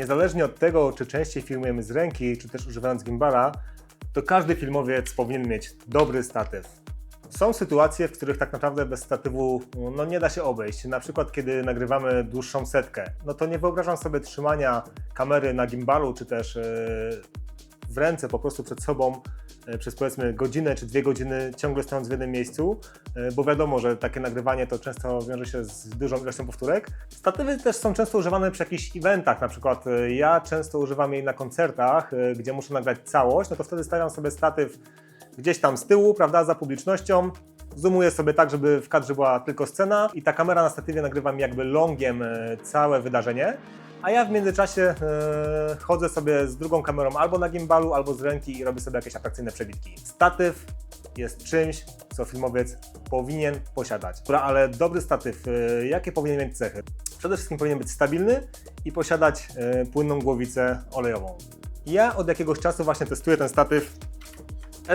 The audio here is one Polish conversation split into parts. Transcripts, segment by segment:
niezależnie od tego, czy częściej filmujemy z ręki, czy też używając gimbala, to każdy filmowiec powinien mieć dobry statyw. Są sytuacje, w których tak naprawdę bez statywu no, nie da się obejść. Na przykład, kiedy nagrywamy dłuższą setkę, no to nie wyobrażam sobie trzymania kamery na gimbalu, czy też e, w ręce po prostu przed sobą e, przez powiedzmy godzinę czy dwie godziny ciągle stojąc w jednym miejscu, e, bo wiadomo, że takie nagrywanie to często wiąże się z dużą ilością powtórek. Statywy też są często używane przy jakichś eventach, na przykład e, ja często używam jej na koncertach, gdzie muszę nagrać całość, no to wtedy stawiam sobie statyw gdzieś tam z tyłu, prawda, za publicznością. Zoomuję sobie tak, żeby w kadrze była tylko scena i ta kamera na statywie nagrywa mi jakby longiem całe wydarzenie. A ja w międzyczasie e, chodzę sobie z drugą kamerą albo na gimbalu, albo z ręki i robię sobie jakieś atrakcyjne przebitki. Statyw jest czymś, co filmowiec powinien posiadać. Dobra, ale dobry statyw, e, jakie powinien mieć cechy? Przede wszystkim powinien być stabilny i posiadać e, płynną głowicę olejową. Ja od jakiegoś czasu właśnie testuję ten statyw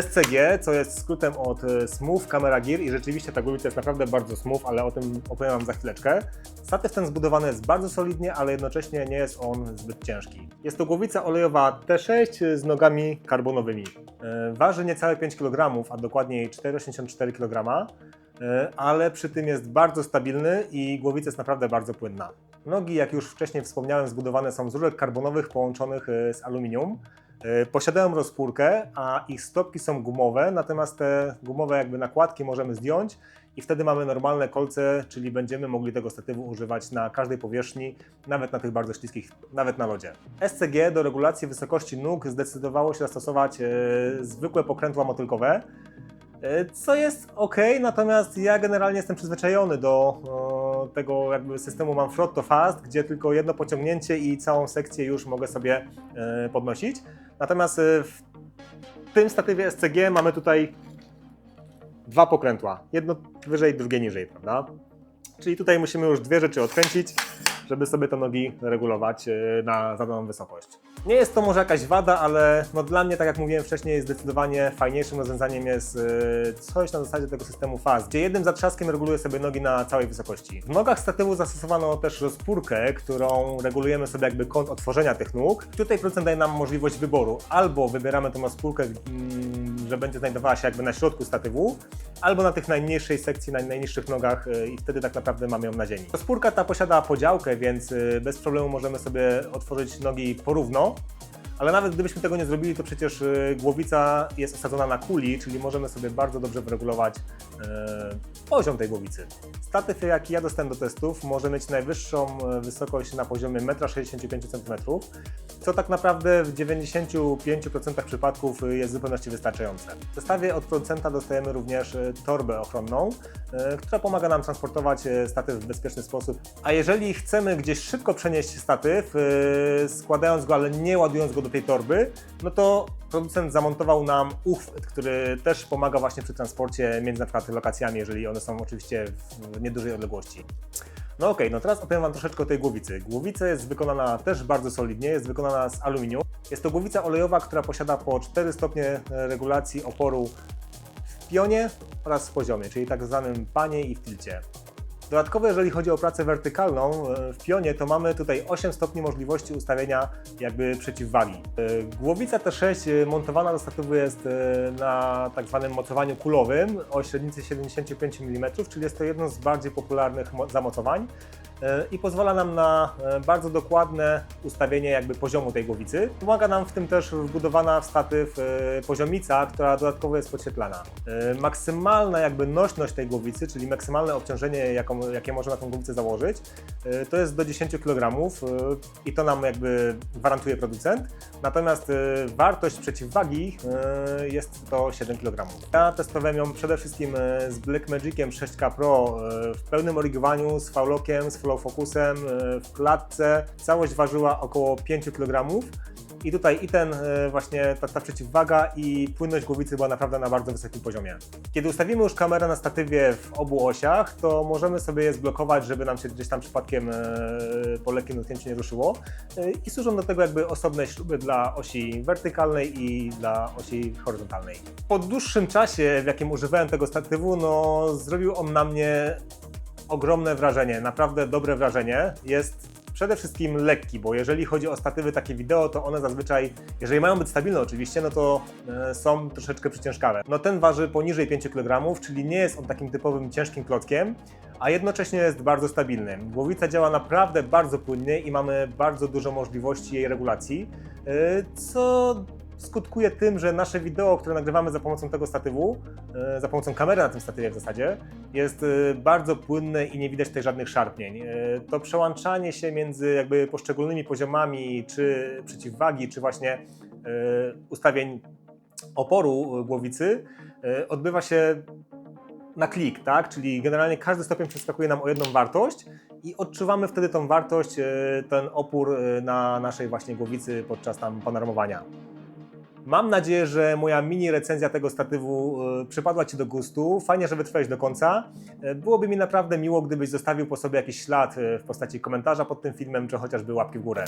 SCG, co jest skrótem od e, Smooth Camera Gear i rzeczywiście ta głowica jest naprawdę bardzo smooth, ale o tym opowiem Wam za chwileczkę. Statyw ten zbudowany jest bardzo solidnie, ale jednocześnie nie jest on zbyt ciężki. Jest to głowica olejowa T6 z nogami karbonowymi. E, Waży niecałe 5 kg, a dokładniej 4,84 kg, e, ale przy tym jest bardzo stabilny i głowica jest naprawdę bardzo płynna. Nogi, jak już wcześniej wspomniałem, zbudowane są z rurek karbonowych połączonych z aluminium. E, Posiadają rozpórkę, a ich stopki są gumowe, natomiast te gumowe jakby nakładki możemy zdjąć i wtedy mamy normalne kolce, czyli będziemy mogli tego statywu używać na każdej powierzchni, nawet na tych bardzo śliskich, nawet na lodzie. SCG do regulacji wysokości nóg zdecydowało się zastosować e, zwykłe pokrętła motylkowe, e, co jest ok, natomiast ja generalnie jestem przyzwyczajony do tego jakby systemu Manfrotto Fast, gdzie tylko jedno pociągnięcie i całą sekcję już mogę sobie podnosić. Natomiast e, w tym statywie SCG mamy tutaj dwa pokrętła. Jedno wyżej, drugie niżej, prawda? Czyli tutaj musimy już dwie rzeczy odkręcić, żeby sobie te nogi regulować e, na zadaną wysokość. Nie jest to może jakaś wada, ale no dla mnie, tak jak mówiłem wcześniej, zdecydowanie fajniejszym rozwiązaniem jest e, coś na zasadzie tego systemu FAS, gdzie jednym zatrzaskiem reguluję sobie nogi na całej wysokości. W nogach statywu zastosowano też rozpórkę, którą regulujemy sobie jakby kąt otworzenia tych nóg. Tutaj producent daje nam możliwość wyboru. Albo wybieramy tą rozpórkę, mm, że będzie znajdowała się jakby na środku statywu, albo na tych najmniejszej sekcji, na najniższych nogach y, i wtedy tak naprawdę mamy ją na ziemi. Rozpórka ta posiada podziałkę, więc y, bez problemu możemy sobie otworzyć nogi porówno, ale nawet gdybyśmy tego nie zrobili, to przecież y, głowica jest osadzona na kuli, czyli możemy sobie bardzo dobrze wyregulować poziom tej głowicy. Statyw, jaki ja dostałem do testów, może mieć najwyższą y, wysokość na poziomie 1,65 m, co tak naprawdę w 95% przypadków y, jest w zupełności wystarczające. W zestawie od producenta dostajemy również torbę ochronną, która pomaga nam transportować statyw w bezpieczny sposób. A jeżeli chcemy gdzieś szybko przenieść statyw, składając go, ale nie ładując go do tej torby, no to producent zamontował nam uchwyt, który też pomaga właśnie przy transporcie między na lokacjami, jeżeli one są oczywiście w niedużej odległości. No okej, no teraz opowiem Wam troszeczkę o tej głowicy. Głowica jest wykonana też bardzo solidnie, jest wykonana z aluminium. Jest to głowica olejowa, która posiada po 4 stopnie regulacji oporu w pionie oraz w poziomie, czyli tak zwanym panie i w tilcie. Dodatkowo, jeżeli chodzi o pracę wertykalną e, w pionie, to mamy tutaj 8 stopni możliwości ustawienia jakby przeciwwagi. E, Głowica T6 e, montowana do statywu jest na tak zwanym mocowaniu kulowym o średnicy 75 mm, czyli jest to jedno z bardziej popularnych mo- zamocowań i pozwala nam na e, bardzo dokładne ustawienie jakby poziomu tej głowicy. Pomaga nam w tym też wbudowana w statyw e, poziomica, która dodatkowo jest podświetlana. E, Maksymalna jakby nośność tej głowicy, czyli maksymalne obciążenie, jaką, jakie można na tą głowicę założyć, e, to jest do 10 kg e, i to nam jakby gwarantuje producent. Natomiast e, wartość przeciwwagi e, jest to 7 kg. Ja testowałem ją przede wszystkim e, z Blackmagiciem 6K Pro e, w pełnym origowaniu, z faulokiem, z flow focusem, e, w klatce. Całość ważyła około 5 kg. I tutaj i ten e, właśnie ta, ta przeciwwaga i płynność głowicy była naprawdę na bardzo wysokim poziomie. Kiedy ustawimy już kamerę na statywie w obu osiach, to możemy sobie je zblokować, żeby nam się gdzieś tam przypadkiem e, po lekkim dotknięciu nie ruszyło. I służą do tego jakby osobne śruby dla osi wertykalnej i dla osi horyzontalnej. Po dłuższym czasie, w jakim używałem tego statywu, no zrobił on na mnie ogromne wrażenie, naprawdę dobre wrażenie. Jest przede wszystkim lekki, bo jeżeli chodzi o statywy takie wideo, to one zazwyczaj, jeżeli mają być stabilne oczywiście, no to e, są troszeczkę przyciężkawe. No ten waży poniżej 5 kg, czyli nie jest on takim typowym ciężkim klockiem, a jednocześnie jest bardzo stabilny. Głowica działa naprawdę bardzo płynnie i mamy bardzo dużo możliwości jej regulacji, e, co skutkuje tym, że nasze wideo, które nagrywamy za pomocą tego statywu, e, za pomocą kamery na tym statywie w zasadzie, jest e, bardzo płynne i nie widać tutaj żadnych szarpnięć. E, To przełączanie się między jakby poszczególnymi poziomami, czy przeciwwagi, czy właśnie ustawień oporu głowicy odbywa się na klik, tak? Czyli generalnie każdy stopień przeskakuje nam o jedną wartość i odczuwamy wtedy tą wartość, ten opór na naszej właśnie głowicy podczas tam panoramowania. Mam nadzieję, że moja mini recenzja tego statywu e, przypadła Ci do gustu. Fajnie, że wytrwałeś do końca. E, Byłoby mi naprawdę miło, gdybyś zostawił po sobie jakiś ślad e, w postaci komentarza pod tym filmem, czy chociażby łapki w górę.